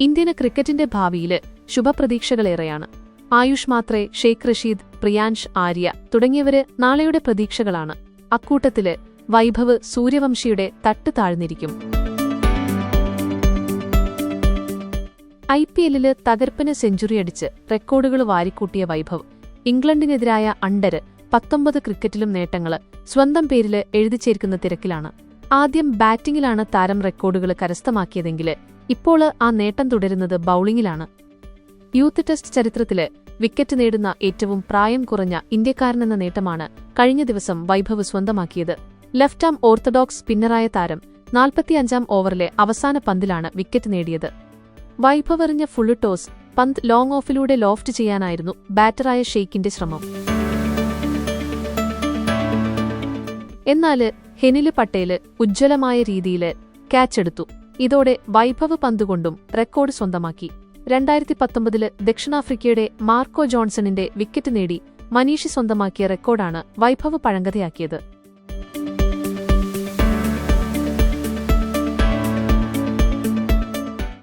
Indian ക്രിക്കറ്റിന്റെ ഭാവിയിൽ ശുഭപ്രതീക്ഷകളേറെയാണ്. ആയുഷ് മാത്രേ ഷെയ്ഖ് റഷീദ് പ്രിയാൻഷ് ആര്യ തുടങ്ങിയവര് നാളെയുടെ പ്രതീക്ഷകളാണ്. അക്കൂട്ടത്തിൽ വൈഭവ് സൂര്യവംശിയുടെ തട്ട് താഴ്ന്നിരിക്കും. ഐ പി എല്ലിൽ തകർപ്പന് സെഞ്ചുറിയടിച്ച് റെക്കോർഡുകൾ വാരിക്കൂട്ടിയ വൈഭവ് ഇംഗ്ലണ്ടിനെതിരായ അണ്ടര് പത്തൊമ്പത് ക്രിക്കറ്റിലും നേട്ടങ്ങൾ സ്വന്തം പേരിൽ എഴുതിച്ചേർക്കുന്ന തിരക്കിലാണ്. ആദ്യം ബാറ്റിംഗിലാണ് താരം റെക്കോർഡുകൾ കരസ്ഥമാക്കിയതെങ്കിൽ ഇപ്പോൾ ആ നേട്ടം തുടരുന്നത് ബൌളിംഗിലാണ് യൂത്ത് ടെസ്റ്റ് ചരിത്രത്തിലെ വിക്കറ്റ് നേടുന്ന ഏറ്റവും പ്രായം കുറഞ്ഞ ഇന്ത്യക്കാരനെന്ന നേട്ടമാണ് കഴിഞ്ഞ ദിവസം വൈഭവ് സ്വന്തമാക്കിയത്. ലെഫ്റ്റ് ആം ഓർത്തഡോക്സ് സ്പിന്നറായ താരം നാൽപ്പത്തിയഞ്ചാം ഓവറിലെ അവസാന പന്തിലാണ് വിക്കറ്റ് നേടിയത്. വൈഭവ് എറിഞ്ഞ ഫുള്ള് ടോസ് പന്ത് ലോങ് ഓഫിലൂടെ ലോഫ്റ്റ് ചെയ്യാനായിരുന്നു ബാറ്ററായ ഷെയ്ക്കിന്റെ ശ്രമം. എന്നാൽ ഹെനിൽ പട്ടേൽ ഉജ്ജ്വലമായ രീതിയിൽ ക്യാച്ചെടുത്തു ഇതോടെ വൈഭവ് പന്തുകൊണ്ടും റെക്കോർഡ് സ്വന്തമാക്കി. രണ്ടായിരത്തി പത്തൊമ്പതിൽ ദക്ഷിണാഫ്രിക്കയുടെ മാർക്കോ ജോൺസണിന്റെ വിക്കറ്റ് നേടി മനീഷ് സ്വന്തമാക്കിയ റെക്കോർഡാണ് വൈഭവ് പഴങ്കഥയാക്കിയത്.